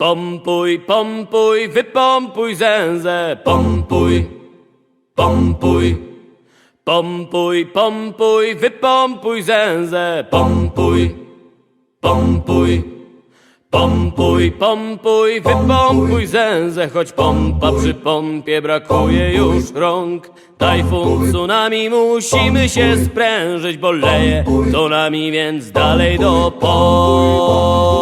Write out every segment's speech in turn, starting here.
Pompuj, pompuj, wypompuj zęzę, pompuj, pompuj. Pompuj, pompuj, wypompuj zęzę, pompuj, pompuj. Pompuj, pompuj, wypompuj zęzę, choć pompa przy pompie brakuje już rąk. Tajfun, tsunami, musimy się sprężyć, bo leje to nami, więc dalej do pomp.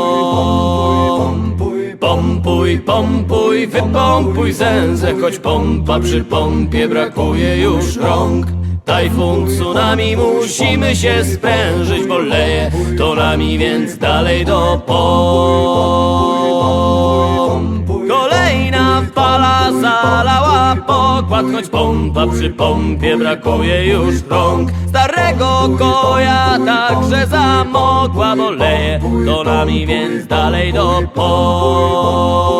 Pompuj, pompuj, wypompuj zęzę, choć pompa przy pompie brakuje już rąk. Tajfun, tsunami, musimy się sprężyć, bo leje to nami, więc dalej do pomp. Kolejna fala zalała pokład, choć pompa przy pompie brakuje już rąk. Starego koja także zamokła, bo leje to nami, więc dalej do pomp.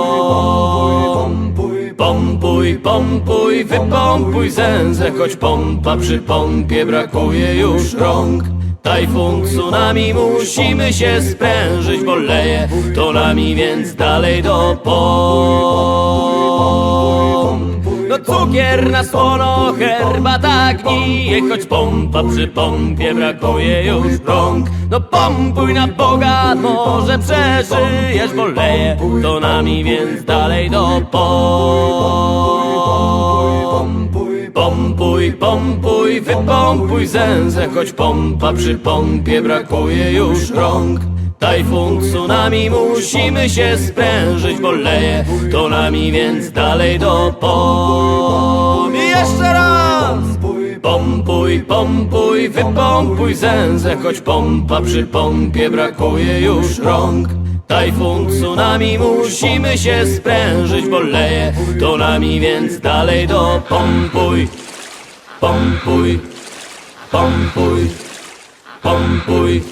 Pompuj, pompuj, wypompuj zęzę, choć pompa przy pompie brakuje już rąk. Tajfun, tsunami, musimy się sprężyć, bo leje to nami, więc dalej do pomp. Cukier na słono, herbata gnije, choć pompa przy pompie brakuje już rąk. No pompuj na Boga, może przeżyjesz, bo leje to nami, więc dalej do pomp. Pompuj, pompuj, wypompuj zęzę, choć pompa przy pompie brakuje już rąk. Tajfun, tsunami, musimy się sprężyć, bo leje to nami, więc dalej do pomp. Jeszcze! Pompuj, pompuj, wypompuj zęzę, choć pompa przy pompie brakuje już rąk. Tajfun, tsunami, musimy się sprężyć, bo leje to nami, więc dalej do pompuj. Pompuj, pompuj, pompuj.